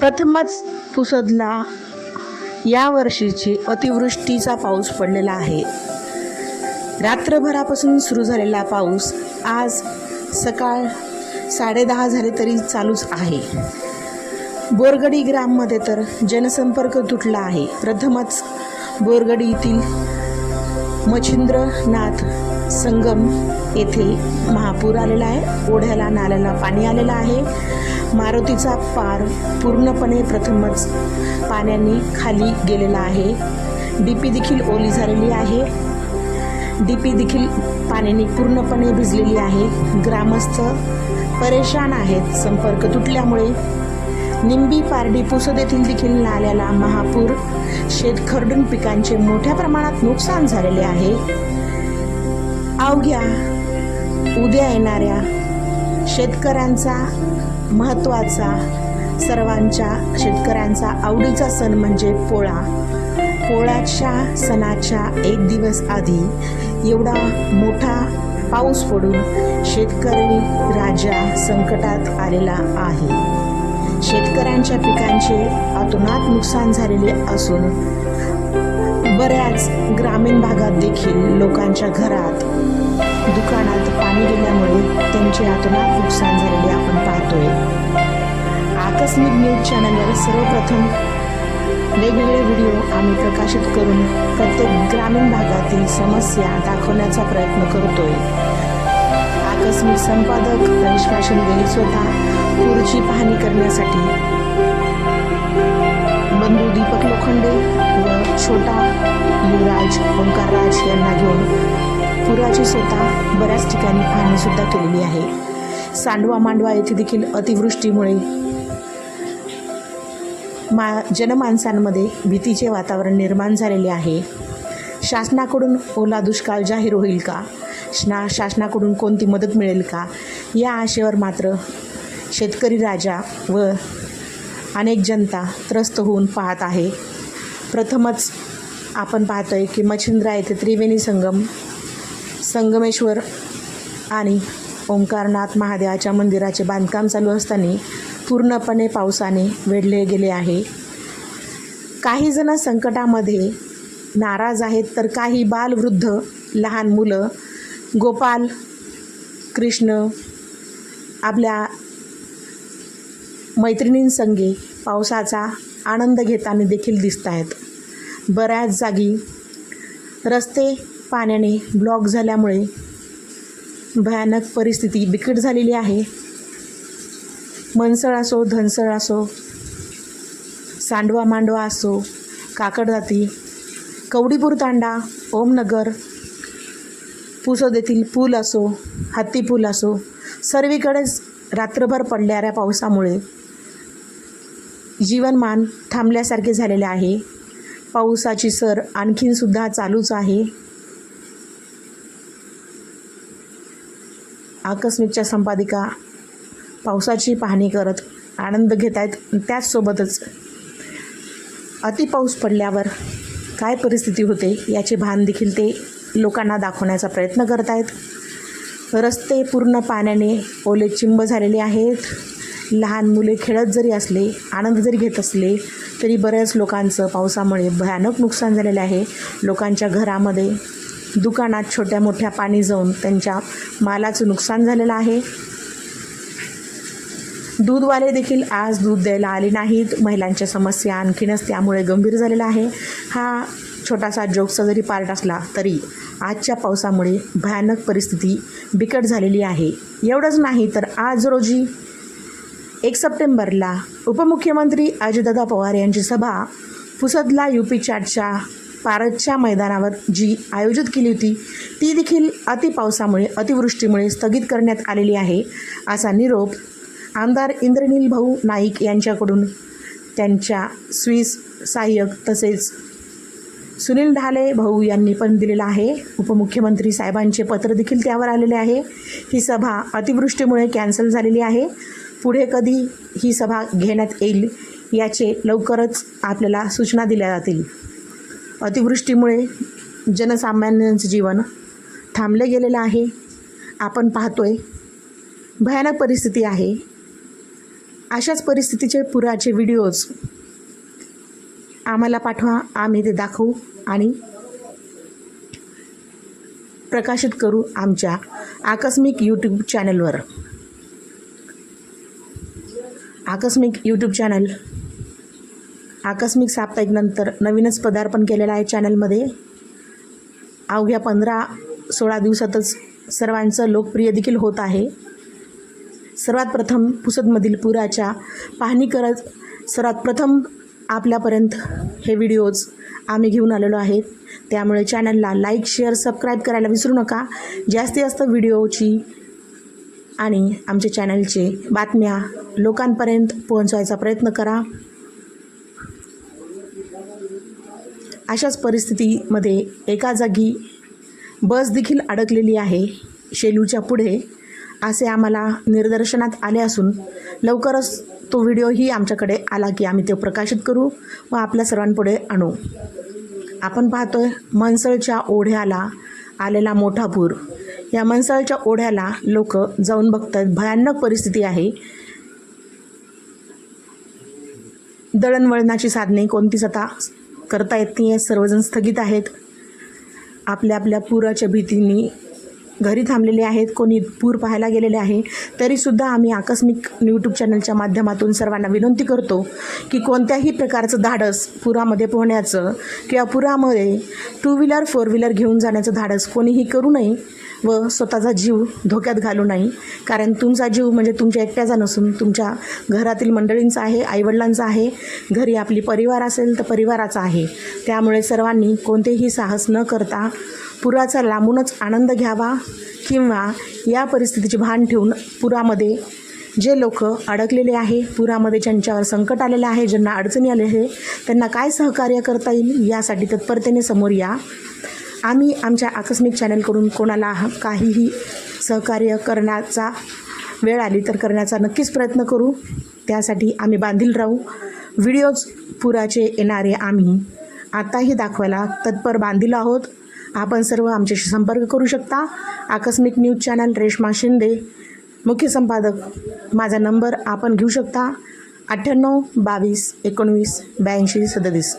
प्रथमच पुसदला या वर्षीची अतिवृष्टीचा पाऊस पडलेला आहे. रात्रभरापासून सुरू झालेला पाऊस आज सकाळ साडेदहा झाले तरी चालूच आहे. बोरगडी ग्राममध्ये तर जनसंपर्क तुटला आहे. प्रथमच बोरगडी येथील मच्छिंद्रनाथ संगम येथे महापूर आलेला आहे. ओढ्याला नाल्याला पाणी आलेलं आहे. मारुतीचा पार पूर्णपणे प्रथमच पाण्याने खाली गेलेला आहे. डी पी देखील ओली झालेली आहे. डी पी देखील पाण्याने पूर्णपणे भिजलेली आहे. ग्रामस्थ परेशान आहेत. संपर्क तुटल्यामुळे निंबी पारडी पुसद येथील देखील नाल्याला महापूर शेतखरडून पिकांचे मोठ्या प्रमाणात नुकसान झालेले आहे. अवघ्या उद्या येणाऱ्या शेतकऱ्यांचा महत्त्वाचा सर्वांच्या शेतकऱ्यांचा आवडीचा सण म्हणजे पोळा. पोळ्याच्या सणाच्या एक दिवस आधी एवढा मोठा पाऊस पडून शेतकरी राजा संकटात आलेला आहे. शेतकऱ्यांच्या पिकांचे अतोनात नुकसान झालेले असून बऱ्याच ग्रामीण भागात देखील लोकांच्या घरात दुकानात पाणी गेल्यामुळे त्यांचे अतोनात नुकसान झालेले आपण पाहतोय. आकस्मिक न्यूज चॅनलवर सर्वप्रथम वेगवेगळे व्हिडिओ आम्ही प्रकाशित करून प्रत्येक ग्रामीण भागातील समस्या दाखवण्याचा प्रयत्न करतोय. आकस्मिक संपादक रमेश पाशन स्वतः पूरची पाहणी करण्यासाठी बंधू दीपक लोखंडे व छोटा युवराज ओंकारराज यांना घेऊन पुराची स्वतः बऱ्याच ठिकाणी पाहणीसुद्धा केलेली आहे. सांडवा मांडवा येथे देखील अतिवृष्टीमुळे मा जनमानसांमध्ये भीतीचे वातावरण निर्माण झालेले आहे. शासनाकडून ओला दुष्काळ जाहीर होईल का? शना शासनाकडून कोणती मदत मिळेल का? या आशेवर मात्र शेतकरी राजा व अनेक जनता त्रस्त होऊन पाहत आहे. प्रथमच आपण पाहतोय की मच्छिंद्रा येथे त्रिवेणी संगम संगमेश्वर आणि ओंकारनाथ महादेवाच्या मंदिराचे बांधकाम चालू असताना पूर्णपणे पावसाने वेढले गेले आहे. काही जण संकटामध्ये नाराज आहेत तर काही बालवृद्ध लहान मुलं गोपाल कृष्ण आपल्या मैत्रिणींसंगे पावसाचा आनंद घेताना देखील दिसत आहेत. बऱ्याच जागी रस्ते पाण्याने ब्लॉक झाल्यामुळे भयानक परिस्थिती बिकट झालेली आहे. मनसळ असो धनसळ असो सांडवा मांडवा असो काकडजाती कवडीपूर तांडा ओमनगर पुसद येथील पूल असो हत्ती पूल असो सर्वीकडेच रात्रभर पडणाऱ्या पावसामुळे जीवनमान थांबल्यासारखे झालेले आहे. पावसाची सर आणखीनसुद्धा चालूच आहे. आकस्मिकच्या संपादिका पावसाची पाहणी करत आनंद घेत आहेत त्याचसोबतच अतिपाऊस पडल्यावर काय परिस्थिती होते याचे भान देखील ते लोकांना दाखवण्याचा प्रयत्न करत आहेत रस्ते पूर्ण पाण्याने ओले चिंब झालेले आहेत. लहान मुले खेळत जरी असले आनंद जरी घेत असले तरी बऱ्याच लोकांचं पावसामुळे भयानक नुकसान झालेलं आहे. लोकांच्या घरामध्ये दुकानात छोट्या मोठ्या पाणी जाऊन त्यांच्या मालाचं नुकसान झालेलं आहे. दूधवाले देखील आज दूध द्यायला आले नाहीत. महिलांच्या समस्या आणखीनच त्यामुळे गंभीर झालेला आहे. हा छोटासा जोकचा जरी पार्ट असला तरी आजच्या पावसामुळे भयानक परिस्थिती बिकट झालेली आहे. एवढंच नाही तर आज रोजी एक सप्टेंबरला उपमुख्यमंत्री अजितदादा पवार यांची सभा पुसदला यू पी चाटच्या पारदच्या मैदानावर जी आयोजित केली होती ती देखील अतिपावसामुळे अतिवृष्टीमुळे स्थगित करण्यात आलेली आहे असा निरोप आमदार इंद्रनील भाऊ नाईक यांच्याकडून त्यांच्या स्वीस सहाय्यक तसेच सुनील ढाले भाऊ यांनी पण दिलेला आहे. उपमुख्यमंत्री साहेबांचे पत्र देखील त्यावर आलेले आहे. ही सभा अतिवृष्टीमुळे कॅन्सल झालेली आहे. पुढे कधी ही सभा घेण्यात येईल याचे लवकरच आपल्याला सूचना दिल्या जातील. अतिवृष्टीमुळे जनसामान्यांचं जीवन थांबले गेलेलं आहे. आपण पाहतोय भयानक परिस्थिती आहे. अशाच परिस्थितीचे पुराचे व्हिडिओज आम्हाला पाठवा आम्ही ते दाखवू आणि प्रकाशित करू आमच्या आकस्मिक यूट्यूब चॅनलवर आकस्मिक यूट्यूब चॅनल आकस्मिक साप्ताहिकनंतर नवीनच पदार्पण केलेलं आहे चॅनलमध्ये. अवघ्या पंधरा सोळा दिवसातच सर्वांचं लोकप्रिय देखील होत आहे. सर्वात प्रथम पुसदमधील पुराच्या पाहणी करत सर्वात प्रथम आपल्यापर्यंत हे व्हिडिओज आम्ही घेऊन आलेलो आहेत. त्यामुळे चॅनलला लाईक शेअर सबस्क्राईब करायला विसरू नका. जास्तीत जास्त व्हिडिओची आणि आमच्या चॅनलचे बातम्या लोकांपर्यंत पोहोचवायचा प्रयत्न करा. अशाच परिस्थितीमध्ये एका जागी बस देखील अडकलेली आहे. शेलूच्या पुढे असे आम्हाला निदर्शनात आले असून लवकरच तो व्हिडिओही आमच्याकडे आला की आम्ही तो प्रकाशित करू व आपल्या सर्वांपुढे आणू. आपण पाहतो आहे मनसळच्या ओढ्याला आलेला मोठा पूर. या मनसळच्या ओढ्याला लोक जाऊन बघतात. भयानक परिस्थिती आहे. दळणवळणाची साधने कोणतीच आता करता येत नाही आहे सर्वजण स्थगित आहेत. आपल्या आपल्या पुराच्या भीतीने घरी थांबलेले आहेत कोणी पूर पाहायला गेलेले आहे तरीसुद्धा आम्ही आकस्मिक यूट्यूब चॅनलच्या माध्यमातून सर्वांना विनंती करतो की कोणत्याही प्रकारचं धाडस पुरामध्ये पोहण्याचं किंवा पुरामध्ये टू व्हीलर फोर व्हीलर घेऊन जाण्याचं धाडस कोणीही करू नये व स्वतःचा जीव धोक्यात घालू नाही कारण तुमचा जीव म्हणजे तुमच्या एकट्याचा नसून तुमच्या घरातील मंडळींचा आहे आईवडिलांचा आहे घरी आपली परिवार असेल तर परिवाराचा आहे. त्यामुळे सर्वांनी कोणतेही साहस न करता पुराचा लांबूनच आनंद घ्यावा किंवा या परिस्थितीचे भान ठेवून पुरामध्ये जे लोक अडकलेले आहे पुरामध्ये ज्यांच्यावर संकट आलेलं आहे ज्यांना अडचणी आले आहे त्यांना काय सहकार्य करता येईल यासाठी तत्परतेने समोर या. आम्ही आमच्या आकस्मिक चॅनलकडून कोणाला काहीही सहकार्य करण्याचा वेळ आली तर करण्याचा नक्कीच प्रयत्न करू. त्यासाठी आम्ही बांधील राहू. व्हिडिओज पुराचे येणारे आम्ही आताही दाखवायला तत्पर बांधील आहोत. आपण सर्व आमच्याशी संपर्क करू शकता. आकस्मिक न्यूज चॅनल रेश्मा शिंदे. मुख्य संपादक. माझा नंबर आपण घेऊ शकता. अठ्ठ्याण्णव बावीस एकोणवीस ब्याऐंशी सदतीस.